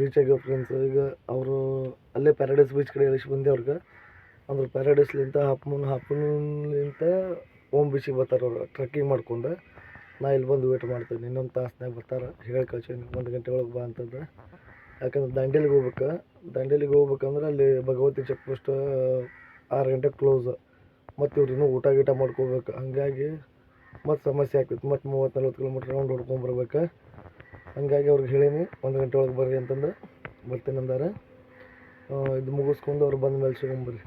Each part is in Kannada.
ರೀಚ್ ಆಗ್ಯಾವ ಫ್ರೆಂಡ್ಸ್ ಈಗ ಅವರು ಅಲ್ಲೇ ಪ್ಯಾರಡೈಸ್ ಬೀಚ್ ಕಡೆ ಇಳಿಸಿ ಬಂದೆ ಅವ್ರಿಗೆ. ಅಂದ್ರೆ ಪ್ಯಾರಡೈಸ್ಲಿಂತ ಹಾಪ್ಮೂನ್ ಹಾಪ್ಮೂನ್ಲಿಂತ ಓಮ್ ಬೀಚಿಗೆ ಬರ್ತಾರೆ ಅವರು. ಟ್ರಕ್ಕಿಂಗ್ ಮಾಡ್ಕೊಂಡು. ನಾ ಇಲ್ಲಿ ಬಂದು ವೇಟ್ ಮಾಡ್ತೀನಿ. ಇನ್ನೊಂದು ತಾಸ್ನಾಗ ಬರ್ತಾರೆ. ಹೇಳಿ ಕಳ್ಸೀನಿ. ಒಂದು ಗಂಟೆ ಒಳಗೆ ಬಾ ಅಂತಂದ್ರೆ. ಯಾಕಂದ್ರೆ ದಾಂಡೇಲಿಗೆ ಹೋಗ್ಬೇಕು. ದಾಂಡೇಲಿಗೆ ಹೋಗ್ಬೇಕಂದ್ರೆ ಅಲ್ಲಿ ಭಗವತಿ ಚೆಕ್ ಪೋಸ್ಟ್ ಆರು ಗಂಟೆ ಕ್ಲೋಸ್ ಮತ್ತು ಇವ್ರು ಇನ್ನೂ ಊಟ ಗೀಟ ಮಾಡ್ಕೋಬೇಕು. ಹಾಗಾಗಿ ಮತ್ತು ಸಮಸ್ಯೆ ಆಗ್ತೈತೆ. ಮತ್ತು ಮೂವತ್ತು ನಲ್ವತ್ತು ಕಿಲೋಮೀಟ್ರ್ ರೌಂಡ್ ಹೊಡ್ಕೊಂಬರ್ಬೇಕು ಹಂಗಾಗಿ ಅವ್ರಿಗೆ ಹೇಳೀನಿ ಒಂದು ಗಂಟೆ ಒಳಗೆ ಬರ್ರಿ ಅಂತಂದ್ರೆ ಬರ್ತೀನಿ ಅಂದಾರೆ. ಇದು ಮುಗಿಸ್ಕೊಂಡು ಅವ್ರು ಬಂದ ಮೇಲೆ ಸಿಗೊಂಬರ್ರಿ.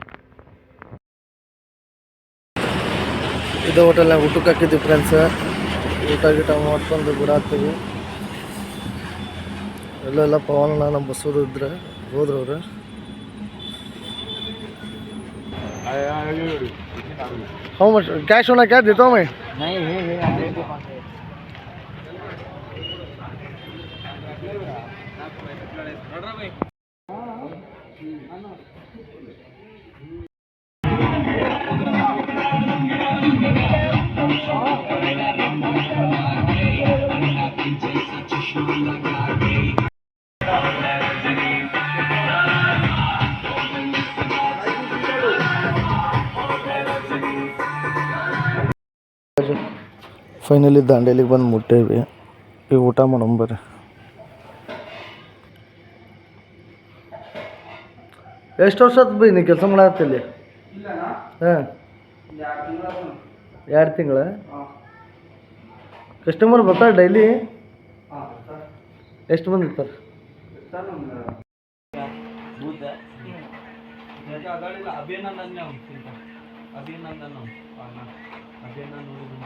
ಇದು ಹೋಟೆಲ್ನಾಗ ಊಟಕ್ಕೆ ಹಾಕಿದ್ದೀವಿ ಫ್ರೆಂಡ್ಸ್ ಊಟ ಗೀಟ ಮಾಡ್ಕೊಂಡು ಗುಡ ಹಾಕ್ತೀವಿ. ಎಲ್ಲ ಪವನ್ ನಮ್ಮ ಬಸ್ಸೋದು ಇದ್ರೆ ಹೋದ್ರು ಅವರು ಹೌ ಮಚ್ ಕ್ಯಾಶ್ ಒಣ ಕ್ಯಾಶ್ ದಿತ್ತೋಮೆ ಫೈನಲಿ ದಾಂಡೇಲಿಗೆ ಬಂದು ಮುಟ್ಟೇವಿ. ಈಗ ಊಟ ಮಾಡೋಂಬರ್ರಿ ಎಷ್ಟು ವರ್ಷ ಆಯ್ತು ಬೈ ನೀ ಕೆಲಸ ಮಾಡತ್ತಿಲ್ಲಿ ಹಾಂ. ಎರಡು ತಿಂಗಳ? ಕಸ್ಟಮರ್ ಬರ್ತಾರೆ ಡೈಲಿ ಎಷ್ಟು ಬಂದಿರ್ತಾರೆ ಅಭಿನಂದನ ಅಭಿನಂದನ ಅಭಿನಂದನ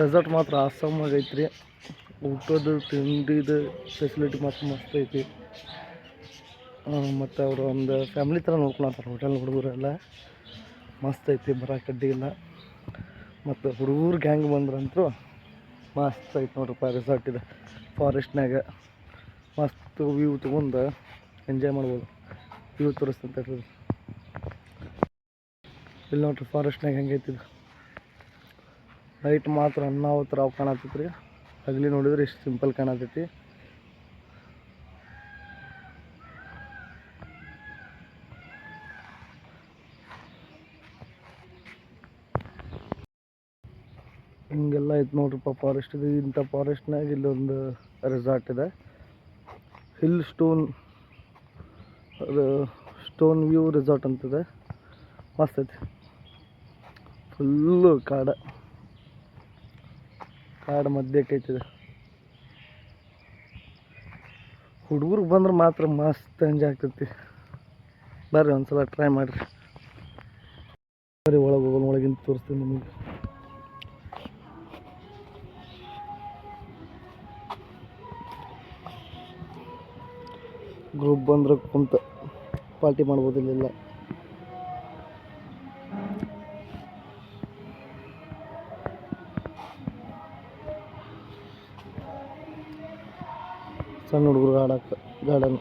ರೆಸಾರ್ಟ್ ಮಾತ್ರ ಆಸಮಾಗಿ ಐತ್ರಿ. ಊಟದ ತಿಂಡಿದು ಫೆಸಿಲಿಟಿ ಮಾತ್ರ ಮಸ್ತ್ ಐತಿ. ಮತ್ತು ಅವರು ಒಂದು ಫ್ಯಾಮ್ಲಿ ಥರ ನೋಡ್ಕೊಳತ್ತಾರೆ ಹೋಟೆಲ್ ಹುಡುಗರೆಲ್ಲ ಮಸ್ತ್ ಐತಿ ಬರೋಕೆ ಅಡ್ಡಿ ಇಲ್ಲ ಮತ್ತು ಹುಡುಗರು ಗ್ಯಾಂಗ್ ಬಂದ್ರಂತೂ ಮಸ್ತ್ ಐತೆ ನೋಡ್ರಪ್ಪ ರೆಸಾರ್ಟ್ ಇದೆ. ಫಾರೆಸ್ಟ್ನಾಗ ಮಸ್ತ್ ವ್ಯೂ ತೊಗೊಂಡು ಎಂಜಾಯ್ ಮಾಡ್ಬೋದು. ವ್ಯೂ ತೋರಿಸ್ತಂತ ಇಲ್ಲಿ ನೋಡ್ರಿ ಫಾರೆಸ್ಟ್ನಾಗ ಹೆಂಗೈತಿ ಇದು. ನೈಟ್ ಮಾತ್ರ ಅನ್ನಾವತ್ತು ರಾವ್ ಕಾಣತೈತಿ ರೀ ಹಗಲಿ ನೋಡಿದ್ರೆ ಇಷ್ಟು ಸಿಂಪಲ್ ಕಾಣತೈತಿ ಹಿಂಗೆಲ್ಲ ಐತೆ ನೋಡ್ರಿಪ್ಪ ಫಾರೆಸ್ಟ್ ಇದು ಇಂಥ ಫಾರೆಸ್ಟ್ನಾಗ ಇಲ್ಲೊಂದು ರೆಸಾರ್ಟ್ ಇದೆ. ಹಿಲ್ ಸ್ಟೋನ್ ಅದು ಸ್ಟೋನ್ ವ್ಯೂ ರೆಸಾರ್ಟ್ ಅಂತಿದೆ. ಮಸ್ತ್ ಐತಿ. ಫುಲ್ಲು ಕಾಡ. ಕಾಡು ಮಧ್ಯಕ್ಕೆ ಐತಿದೆ ಹುಡುಗರು ಬಂದ್ರೆ ಮಾತ್ರ ಮಸ್ತ್ ಎಂಜಾಯ್ ಆಗ್ತೈತಿ ಬರ್ರಿ ಒಂದ್ಸಲ ಟ್ರೈ ಮಾಡಿರಿ. ಬರ್ರಿ ಒಳಗೆ ಹೋಗೋಣ, ಒಳಗಿಂದ ತೋರಿಸ್ತೀನಿ ನಿಮಗೆ. ಗ್ರೂಪ್ ಬಂದ್ರೆ ಕುಂತ ಪಾರ್ಟಿ ಮಾಡ್ಬೋದು ಸಣ್ಣ ಹುಡುಗರು ಆಡಕ್ಕೆ ಗಾರ್ಡನ್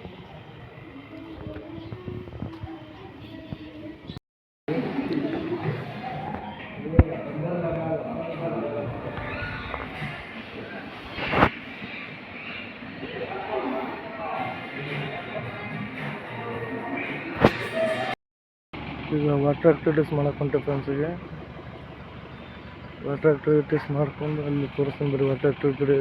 ಈಗ ವಾಟರ್ ಆಕ್ಟಿವಿಟೀಸ್ ಮಾಡಕ್ಕೆ ಹೊಂಟೆ ಫ್ರೆಂಡ್ಸಿಗೆ ವಾಟರ್ ಆಕ್ಟಿವಿಟೀಸ್ ಮಾಡ್ಕೊಂಡು ಅಲ್ಲಿ ತೋರಿಸ್ತೀನಿ ಬರೀ ವಾಟರ್ ಆಕ್ಟಿವಿಟಿ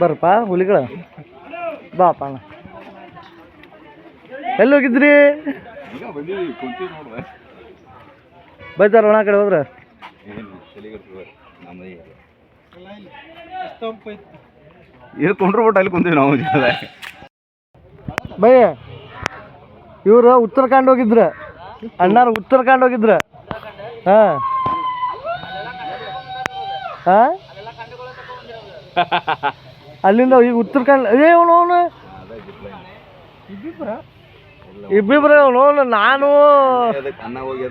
ಬರ್ರಪ್ಪ ಹುಲಿಗಳ? ಬಾಪ ಅಣ್ಣ ಎಲ್ಲಿ ಹೋಗಿದ್ರಿ? ಬೈತಾರ ಒಣ ಕಡೆ ಹೋದ್ರ? ಇದು ಕೊಂಡ್ರು ಬಿಟ್ಟು ಅಲ್ಲಿ ಕುಂತೀವಿ ನಾವು. ಬೈ ಇವ್ರು ಉತ್ತರಾಖಂಡ್ ಹೋಗಿದ್ರ? ಅಣ್ಣಾರು ಉತ್ತರಾಖಂಡ್ ಹೋಗಿದ್ರ? ಹಾ. ಹಾ? ಅಲ್ಲಿಂದ ಈಗ ಕನ್ನಡ ಏ ಅವನು ಅವನು. ಇಬ್ಬಿಬ್ರ? ಅವನು ಅವನು ನಾನು. ಹೋಗಿ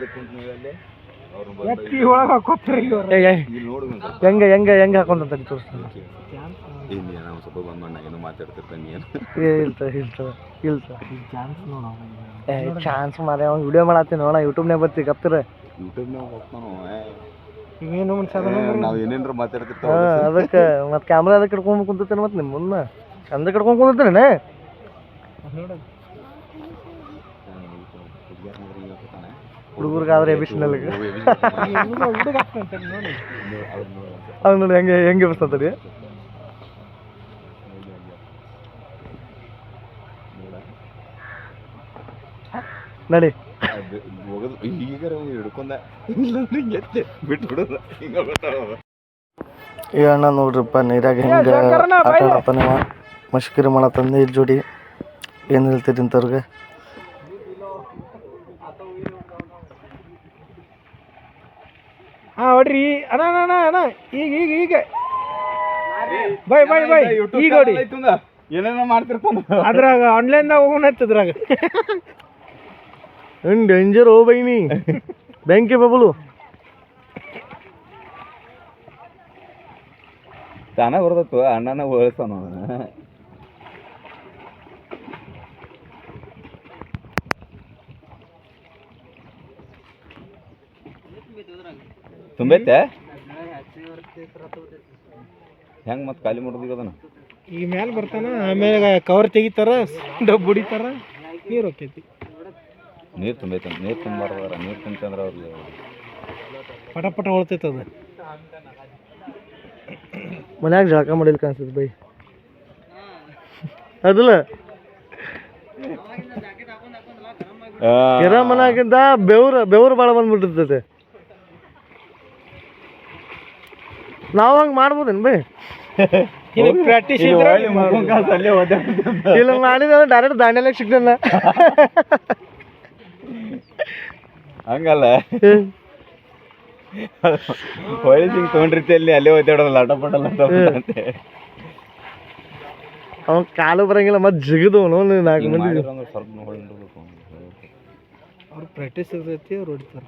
ಹೆಂಗ ಹೆಂಗ ಹಾಕೊಂತ ತೋರಿಸ್ತಾನೆ. ಚಾನ್ಸ್ ಮಾರ ಅವ್ನು ವಿಡಿಯೋ ಮಾಡತ್ತೀನಿ ನೋಡ ಯೂಟ್ಯೂಬ್ನಾಗ ಬರ್ತಿ ಗಪ್ತಿರ. ಯೂಟ್ಯೂಬ್ನಾಗ ಹೋಗ್ತಾನೋ ಏನು ನಾವು ಏನೇನ್ರ ಮಾತಾಡ್ತಿರ್ತಾವ ಅದಕ್ಕೆ. ಮತ್ತೆ ಕ್ಯಾಮ್ರಾ ಅದಕ್ಕೆ ಹಿಡ್ಕೊಂಡು ಕುಂತಿರ್ತೇನೆ ಮತ್ತೆ ನಿಮ್ಮ ಮುನ್ನ ಚಂದ ಹಿಡ್ಕೊಂಡು ಕುಂತಿರ್ತೇನೆ ಹುಡುಗರ್ಗಾದ್ರೆ ಹುಡುಗರಿಗಾದ್ರೆ ಎಬಿಷನಲ್ ಹುಡುಗ ಆಗ್ತಂತ ನೋಡಿ ಅದು ನೋಡಿ ಹೆಂಗೆ ಹೆಂಗೆ ಬರ್ತದೆ ನಡಿ. ಹೋಗೋದು ಈಗ ಹಿಡ್ಕೊಂಡ ಇಲ್ಲಾಂದ್ರೆ ಎತ್ತೆ ಬಿಟ್ಟು ಬಿಡೋದು ಹಿಂಗ ಏ ಈ ಅಣ್ಣ ನೋಡ್ರಪ್ಪ ನೀರಾಗ ಹೆಂಗೆ ಆಟಾಡಪ್ಪ ಇವ. ಮಶ್ಕರಿ ಮಾಡತ್ತಂದು ನೀರ್ ಜೋಡಿ ಏನು ಹೇಳ್ತೀರಿ ಇಂಥವ್ರಿಗೆ ಹಾ ಹೊಡ್ರಿ ಅಣ್ಣ ಅಣ್ಣ ಅಣ್ಣ ಈಗ ಈಗ ಈಗ ಬೈ ಬೈ ಬೈ ಈಗ ಹೊಡಿ ಏನೇನೋ ಮಾಡ್ತಿರ್ತಾನ ಅದ್ರಾಗ ಆನ್ಲೈನ್ದಾಗ ಹೋಗೋಣ ಹತ್ತದ್ರಾಗ ಏನು ಡೇಂಜರ್ ಓ ಬೈನಿ ಬೆಂಕಿ ಬಬಲು ತಾನ ಬರ್ದತ್ತು ಅಣ್ಣನ ಹೊಳ್ಸಾನ ತುಂಬೈತೆ? ಹೆಂಗ್ ಮತ್ತೆ ಖಾಲಿ ಮಾಡೋದು ಅದನ್ನ? ಈ ಮ್ಯಾಲ ಬರ್ತಾನ ಆಮೇಲೆ ಕವರ್ ತೆಗಿತಾರ ಡಬ್ಬು ಹೊಡಿತಾರ ನೀರು ಹೋಕೈತಿ ನೀರು ತುಂಬೈತೆ ನೀರು ತುಂಬಾರ್ದಾರ ನೀರು ತುಂಬಂದ್ರೆ ಅವ್ರಿಗೆ ಪಟ ಪಟ ಹೊಳ್ತೈತೆ ಅದು ಮನ್ಯಾಗ ಜಳಕ ಮಾಡಿಲ್ಲ ಕಾಣಿಸ್ತದೆ ಬೈ. ಅದಲ್ಲ. ಇರ ಮನ್ಯಾಗಿಂದ ಬೆವ್ರ ಬೆವ್ರು ಭಾಳ ಬಂದ್ಬಿಟ್ಟಿರ್ತೈತೆ. ನಾವು ಹಂಗೆ ಮಾಡ್ಬೋದೇನು ಬೈ? ಪ್ರಾಕ್ಟೀಸ್ ಇದ್ರೆ ಇಲ್ಲ ಮಾಡಿದ್ರೆ ಡೈರೆಕ್ಟ್ ದಾಂಡ್ಯಲ್ಲ ಸಿಗ್ತಾನ ಹಂಗಲ್ಲ. ಹೊಳಿ ಸಿಂಗ್ ತೊಗೊಂಡಿರ್ತಿ ಅಲ್ಲಿ ಅಲ್ಲೇ ಓದಾಡೋದು ಲಟ ಪಟ ಲಟ ಪಟ ಅಂತೆ. ಅವ್ನ ಕಾಲು ಬರಂಗಿಲ್ಲ ಮತ್ತೆ ಜಿಗದವನು ನಾಲ್ಕು ಮಂದಿ ಸ್ವಲ್ಪ ಅವ್ರು ಪ್ರಾಕ್ಟೀಸ್ ಇರ್ತೈತಿ ಅವ್ರು ಹೊಡಿತಾರ.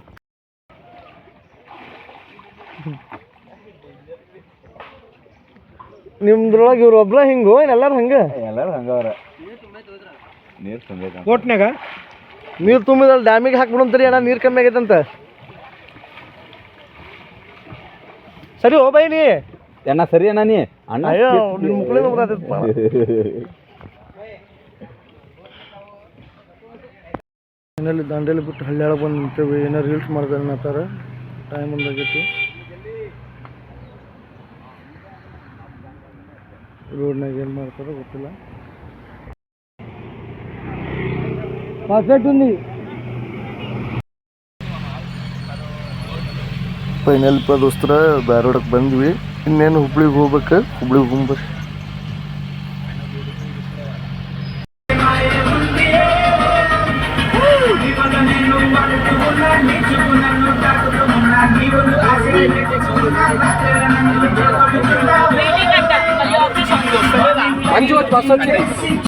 ನಿಮ್ದ್ರೊಳಗೆ ಇವ್ರು ಒಬ್ರ ಹಿಂಗೋ ಎಲ್ಲಾರು ಹಂಗ? ಎಲ್ಲಾರು ಹಂಗವ್ರ. ನೀರು ತುಂಬೈತೆ ಕೋಟ್ನಾಗ ನೀರು ತುಂಬಿದಲ್ಲಿ ಡ್ಯಾಮಿಗೆ ಹಾಕ್ಬಿಡಂತೀರಿ ಅಣ್ಣ ನೀರು ಕಮ್ಮಿ ಆಗೈತಂತ. ಸರಿ ಹೋ ಬೈ ನೀ. ಅಣ್ಣ ಸರಿ ಅಣ್ಣ ನೀ. ಅಣ್ಣ ಅಯ್ಯೋ ನಿನ್ನ ಮುಕ್ಕಳಿಂದ ಬರತೈತಪ್ಪ ಮನೇಲಿ ದಾಂಡೇಲಿ ಬಿಟ್ಟು ಹಳ್ಳಿಯಾಳ ಬಂದು ನಿಂತೇವೆ ಏನೋ ರೀಲ್ಸ್ ಮಾಡ್ತಾರೆ ಅನ್ನತ್ತಾರ ಟೈಮ್ ಒಂದಾಗೈತಿ ರೋಡ್ನಾಗ ಏನು ಮಾಡ್ತಾರೋ ಗೊತ್ತಿಲ್ಲ. ಪಾಸ್ಪೋರ್ಟ್ ಫೈನಲ್ ಪ ದೋಸ್ತರ ಧಾರವಾಡಕ್ಕೆ ಬಂದ್ವಿ ಇನ್ನೇನು ಹುಬ್ಳಿಗೆ ಹೋಗ್ಬೇಕು ಹುಬ್ಳಿಗೆ ಹೋಗ್ಬರ್ರಿ